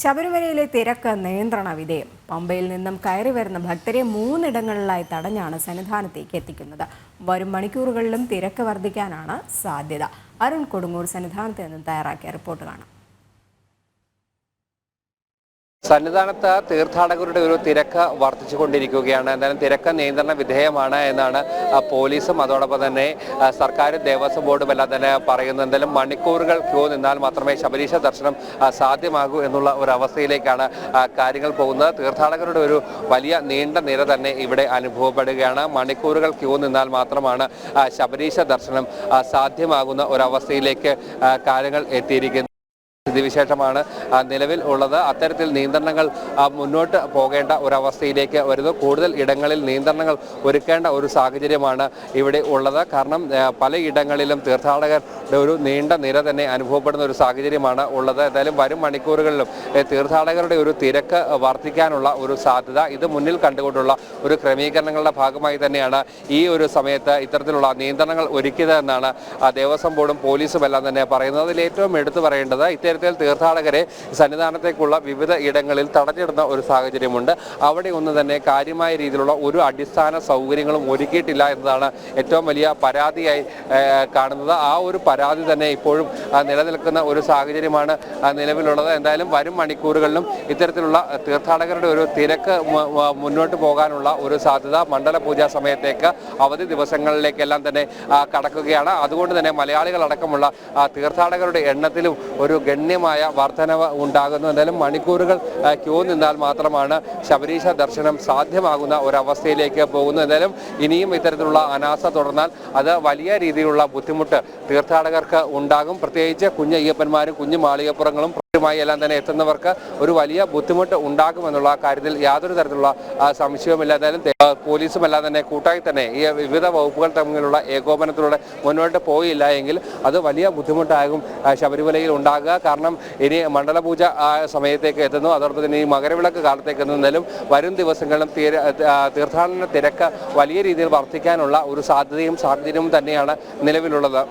ശബരിമലയിലെ തിരക്ക് നിയന്ത്രണ വിധേയം. പമ്പയിൽ നിന്നും കയറി വരുന്ന ഭക്തരെ മൂന്നിടങ്ങളിലായി തടഞ്ഞാണ് സന്നിധാനത്തേക്ക് എത്തിക്കുന്നത്. വരും മണിക്കൂറുകളിലും തിരക്ക് വർദ്ധിക്കാനാണ് സാധ്യത. അരുൺ കൊടുങ്ങൂർ സന്നിധാനത്ത് നിന്നും തയ്യാറാക്കിയ റിപ്പോർട്ട് കാണാം. സന്നിധാനത്ത് തീർത്ഥാടകരുടെ ഒരു തിരക്ക് വർദ്ധിച്ചുകൊണ്ടിരിക്കുകയാണ്. എന്തായാലും തിരക്ക് നിയന്ത്രണ വിധേയമാണ് എന്നാണ് പോലീസും അതോടൊപ്പം തന്നെ സർക്കാർ ദേവസ്വം ബോർഡും എല്ലാം തന്നെ പറയുന്നത്. എന്തായാലും മണിക്കൂറുകൾ ക്യൂ നിന്നാൽ മാത്രമേ ശബരീശ ദർശനം സാധ്യമാകൂ എന്നുള്ള ഒരു അവസ്ഥയിലേക്കാണ് കാര്യങ്ങൾ പോകുന്നത്. തീർത്ഥാടകരുടെ ഒരു വലിയ നീണ്ട നിര തന്നെ ഇവിടെ അനുഭവപ്പെടുകയാണ്. മണിക്കൂറുകൾ ക്യൂ നിന്നാൽ മാത്രമാണ് ശബരീശ ദർശനം സാധ്യമാകുന്ന ഒരവസ്ഥയിലേക്ക് കാര്യങ്ങൾ എത്തിയിരിക്കുന്നത്. സ്ഥിതിവിശേഷമാണ് നിലവിൽ ഉള്ളത്. അത്തരത്തിൽ നിയന്ത്രണങ്ങൾ മുന്നോട്ട് പോകേണ്ട ഒരവസ്ഥയിലേക്ക് വരുന്നു. കൂടുതൽ ഇടങ്ങളിൽ നിയന്ത്രണങ്ങൾ ഒരുക്കേണ്ട ഒരു സാഹചര്യമാണ് ഇവിടെ ഉള്ളത്. കാരണം പലയിടങ്ങളിലും തീർത്ഥാടകരുടെ ഒരു നീണ്ട നിര തന്നെ അനുഭവപ്പെടുന്ന ഒരു സാഹചര്യമാണ് ഉള്ളത്. എന്തായാലും വരും മണിക്കൂറുകളിലും തീർത്ഥാടകരുടെ ഒരു തിരക്ക് വർദ്ധിക്കാനുള്ള ഒരു സാധ്യത ഇത് മുന്നിൽ കണ്ടുകൊണ്ടുള്ള ഒരു ക്രമീകരണങ്ങളുടെ ഭാഗമായി തന്നെയാണ് ഈ ഒരു സമയത്ത് ഇത്തരത്തിലുള്ള നിയന്ത്രണങ്ങൾ ഒരുക്കിയത് എന്നാണ് ആ, ദേവസ്വം ബോർഡും പോലീസും എല്ലാം തന്നെ പറയുന്നത്. അതിൽ ഏറ്റവും എടുത്തു പറയേണ്ടത് ഇത്തരത്തിൽ തീർത്ഥാടകരെ സന്നിധാനത്തേക്കുള്ള വിവിധ ഇടങ്ങളിൽ തടഞ്ഞിടുന്ന ഒരു സാഹചര്യമുണ്ട്. അവിടെ ഒന്നും തന്നെ കാര്യമായ രീതിയിലുള്ള ഒരു അടിസ്ഥാന സൗകര്യങ്ങളും ഒരുക്കിയിട്ടില്ല എന്നതാണ് ഏറ്റവും വലിയ പരാതിയായി കാണുന്നത്. ആ ഒരു പരാതി തന്നെ ഇപ്പോഴും നിലനിൽക്കുന്ന ഒരു സാഹചര്യമാണ് നിലവിലുള്ളത്. എന്തായാലും വരും മണിക്കൂറുകളിലും ഇത്തരത്തിലുള്ള തീർത്ഥാടകരുടെ ഒരു തിരക്ക് മുന്നോട്ട് പോകാനുള്ള ഒരു സാധ്യത മണ്ഡല പൂജാ സമയത്തേക്ക് അവധി ദിവസങ്ങളിലേക്കെല്ലാം തന്നെ കടക്കുകയാണ്. അതുകൊണ്ട് തന്നെ മലയാളികളടക്കമുള്ള തീർത്ഥാടകരുടെ എണ്ണത്തിലും ഒരു ഗണ്യമായ വർധനവ് ഉണ്ടാകുന്നു. എന്തായാലും മണിക്കൂറുകൾ ക്യൂ നിന്നാൽ മാത്രമാണ് ശബരീശ ദർശനം സാധ്യമാകുന്ന ഒരവസ്ഥയിലേക്ക് പോകുന്നു എന്തായാലും ഇനിയും ഇത്തരത്തിലുള്ള അനാസ തുടർന്നാൽ അത് വലിയ രീതിയിലുള്ള ബുദ്ധിമുട്ട് തീർത്ഥാടകർക്ക് ഉണ്ടാകും. പ്രത്യേകിച്ച് കുഞ്ഞയ്യപ്പന്മാരും കുഞ്ഞു മാളികപ്പുറങ്ങളും മായി എല്ലാം തന്നെ എത്തുന്നവർക്ക് ഒരു വലിയ ബുദ്ധിമുട്ട് ഉണ്ടാകുമെന്നുള്ള കാര്യത്തിൽ യാതൊരു തരത്തിലുള്ള സംശയവുമില്ല. എന്തായാലും പോലീസും എല്ലാം തന്നെ കൂട്ടായി തന്നെ ഈ വിവിധ വകുപ്പുകൾ തമ്മിലുള്ള ഏകോപനത്തിലൂടെ മുന്നോട്ട് പോയില്ല എങ്കിൽ അത് വലിയ ബുദ്ധിമുട്ടാകും ശബരിമലയിൽ ഉണ്ടാകുക. കാരണം ഇനി മണ്ഡലപൂജ സമയത്തേക്ക് എത്തുന്നു. അതോടൊപ്പം തന്നെ ഈ മകരവിളക്ക് കാലത്തേക്ക് എത്തുന്നതിലും വരും ദിവസങ്ങളിലും തീർത്ഥാടന തിരക്ക് വലിയ രീതിയിൽ വർദ്ധിക്കാനുള്ള ഒരു സാധ്യതയും സാഹചര്യവും തന്നെയാണ് നിലവിലുള്ളത്.